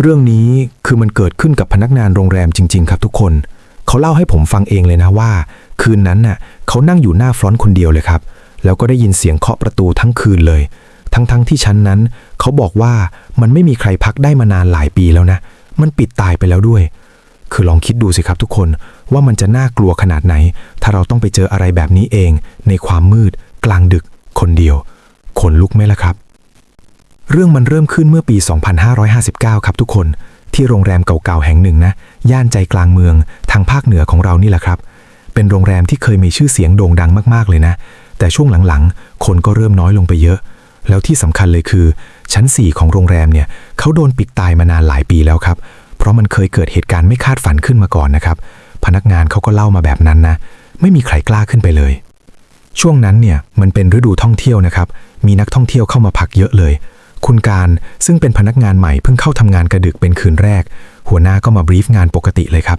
เรื่องนี้คือมันเกิดขึ้นกับพนักงานโรงแรมจริง ๆ ครับทุกคน เขาเล่าให้ผมฟังเองเลยนะว่า คืนนั้นน่ะเขานั่งอยู่หน้าฟรอนต์คนเดียวเลยครับ แล้วก็ได้ยินเสียงเคาะประตูทั้งคืนเลย ทั้งๆที่ชั้นนั้น เขาบอกว่ามันไม่มีใครพักได้มานานหลายปีแล้วนะ มันปิดตายไปแล้วด้วย คือลองคิดดูสิครับทุกคนว่ามันจะน่ากลัวขนาดไหน ถ้าเราต้องไปเจออะไรแบบนี้เอง ในความมืด กลางดึก คนเดียวขนลุกไหมล่ะครับ เรื่องมันเริ่มขึ้นเมื่อปี 2559 ครับทุกคน ที่โรงแรมเก่าๆแห่งหนึ่งนะ ย่านใจกลางเมืองทางภาคเหนือของเรานี่แหละครับ เป็นโรงแรมที่เคยมีชื่อเสียงโด่งดังมากๆเลยนะ แต่ช่วงหลังๆ คนก็เริ่มน้อยลงไปเยอะ แล้วที่สำคัญเลยคือ ชั้น 4 ของโรงแรมเนี่ยเขาโดนปิดตายมานานหลายปีแล้วครับ เพราะมันเคยเกิดเหตุการณ์ไม่คาดฝันขึ้นมาก่อนนะครับ พนักงานเขาก็เล่ามาแบบนั้นนะ ไม่มีใครกล้าขึ้นไปเลย ช่วงนั้นเนี่ยมันเป็นฤดูท่องเที่ยวนะครับ มีนักท่องเที่ยวเข้ามาพักเยอะเลย คุณการซึ่งเป็นพนักงานใหม่เพิ่งเข้าทำงานกระดึกเป็นคืนแรก หัวหน้าก็มาบรีฟงานปกติเลยครับ